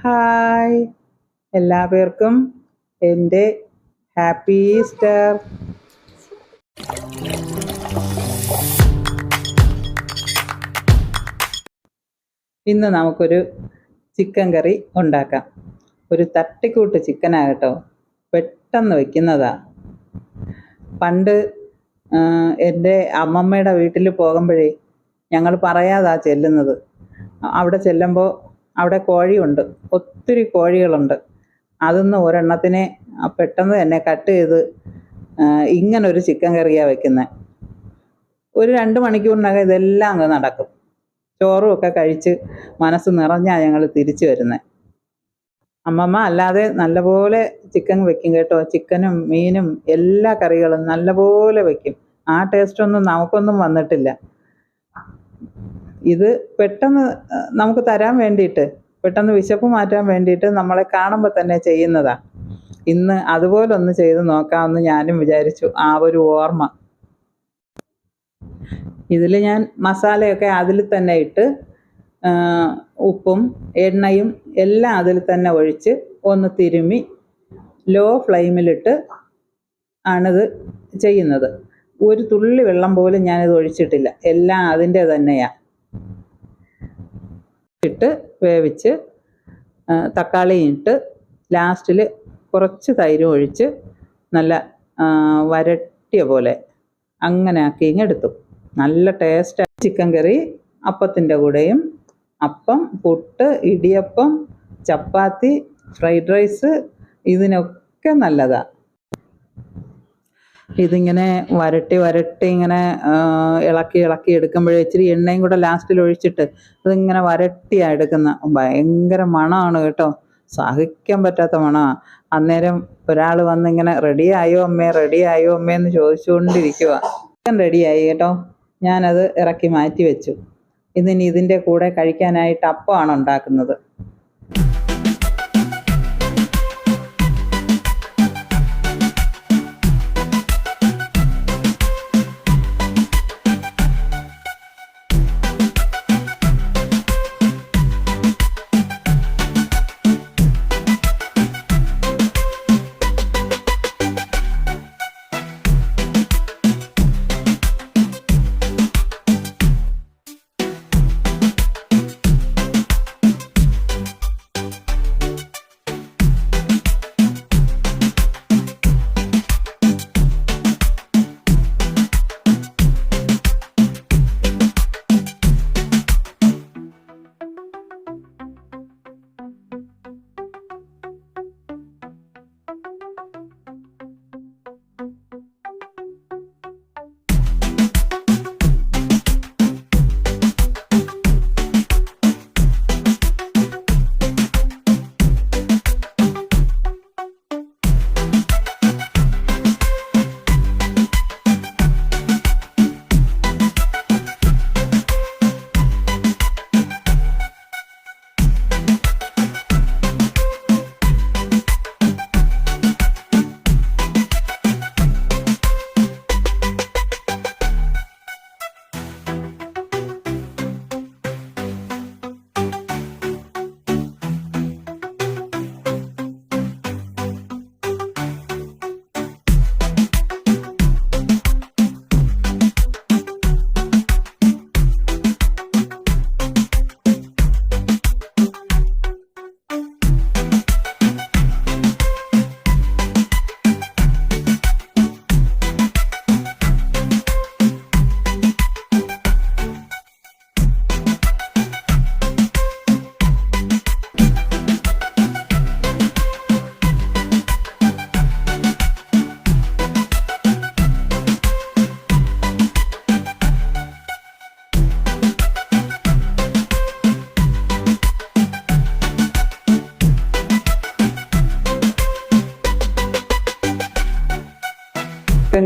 Hi എല്ലാ പേർക്കും എന്റെ ഹാപ്പി ഈസ്റ്റർ. ഇന്ന് നമുക്കൊരു ചിക്കൻ കറി ഉണ്ടാക്കാം. ഒരു തട്ടിക്കൂട്ട് ചിക്കനാകട്ടോ പെട്ടെന്ന് വെക്കുന്നതാ. പണ്ട് എന്റെ അമ്മമ്മയുടെ വീട്ടിൽ പോകുമ്പോഴേ ഞങ്ങൾ പറയാതാ ചെല്ലുന്നത്. അവിടെ ചെല്ലുമ്പോൾ അവിടെ കോഴിയുണ്ട്. ഒത്തിരി കോഴികളുണ്ട്. അതിന്ന് ഒരെണ്ണത്തിനെ പെട്ടെന്ന് തന്നെ കട്ട് ചെയ്ത് ഇങ്ങനൊരു ചിക്കൻ കറിയാണ് വെക്കുന്നത് ഒരു രണ്ട് മണിക്കൂറിനകം ഇതെല്ലാം അങ്ങ് നടക്കും. ചോറും ഒക്കെ കഴിച്ച് മനസ്സ് നിറഞ്ഞാണ് ഞങ്ങൾ തിരിച്ചു വരുന്നത് അമ്മമ്മ അല്ലാതെ നല്ലപോലെ ചിക്കൻ വെക്കും കേട്ടോ. ചിക്കനും മീനും എല്ലാ കറികളും നല്ലപോലെ വെക്കും. ആ ടേസ്റ്റൊന്നും നമുക്കൊന്നും വന്നിട്ടില്ല. ഇത് പെട്ടെന്ന് നമുക്ക് തരാൻ വേണ്ടിയിട്ട് പെട്ടെന്ന് വിശപ്പ് മാറ്റാൻ വേണ്ടിയിട്ട് നമ്മളെ കാണുമ്പോൾ തന്നെ ചെയ്യുന്നതാണ് ഇന്ന് അതുപോലെ ഒന്ന് ചെയ്ത് നോക്കാമെന്ന് ഞാനും വിചാരിച്ചു. ആ ഒരു ഓർമ്മ. ഇതിൽ ഞാൻ മസാലയൊക്കെ അതിൽ തന്നെ ഇട്ട് ഉപ്പും എണ്ണയും എല്ലാം അതിൽ തന്നെ ഒഴിച്ച് ഒന്ന് തിരുമ്മി ലോ ഫ്ലെയിമിലിട്ട് ആണിത് ചെയ്യുന്നത്. ഒരു തുള്ളി വെള്ളം പോലും ഞാനിത് ഒഴിച്ചിട്ടില്ല. എല്ലാം അതിന്റെ തന്നെയാണ് ഇട്ട് വേവിച്ച് തക്കാളിയും ഇട്ട് ലാസ്റ്റിൽ കുറച്ച് തൈരും ഒഴിച്ച് നല്ല വരട്ടിയ പോലെ അങ്ങനെ ആക്കി ഇങ്ങെടുത്തു നല്ല ടേസ്റ്റ് ചിക്കൻ കറി അപ്പത്തിന്റെ കൂടെയും അപ്പം പുട്ട് ഇടിയപ്പം ചപ്പാത്തി ഫ്രൈഡ് റൈസ് ഇതിനൊക്കെ നല്ലതാണ് ഇതിങ്ങനെ വരട്ടി വരട്ടി ഇങ്ങനെ ഇളക്കി ഇളക്കി എടുക്കുമ്പോഴേ ഇച്ചിരി എണ്ണയും കൂടെ ലാസ്റ്റിൽ ഒഴിച്ചിട്ട് അതിങ്ങനെ വരട്ടിയാണ് എടുക്കുന്ന. ഭയങ്കര മണമാണ് കേട്ടോ. സഹിക്കാൻ പറ്റാത്ത മണമാണ് അന്നേരം ഒരാൾ വന്നിങ്ങനെ ആയോ അമ്മേ? റെഡി ആയോ അമ്മേ? എന്ന് ചോദിച്ചുകൊണ്ടിരിക്കുക റെഡിയായി കേട്ടോ. ഞാനത് ഇറക്കി മാറ്റി വെച്ചു. ഇതിനി ഇതിന്റെ കൂടെ കഴിക്കാനായിട്ട് അപ്പമാണ് ഉണ്ടാക്കുന്നത്.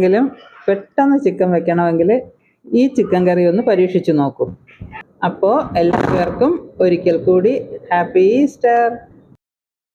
എങ്കിലും പെട്ടെന്ന് ചിക്കൻ വെക്കണമെങ്കിൽ ഈ ചിക്കൻ കറി ഒന്ന് പരീക്ഷിച്ചു നോക്കൂ. അപ്പോൾ എല്ലാവർക്കും ഒരിക്കൽ കൂടി ഹാപ്പി ഈസ്റ്റർ.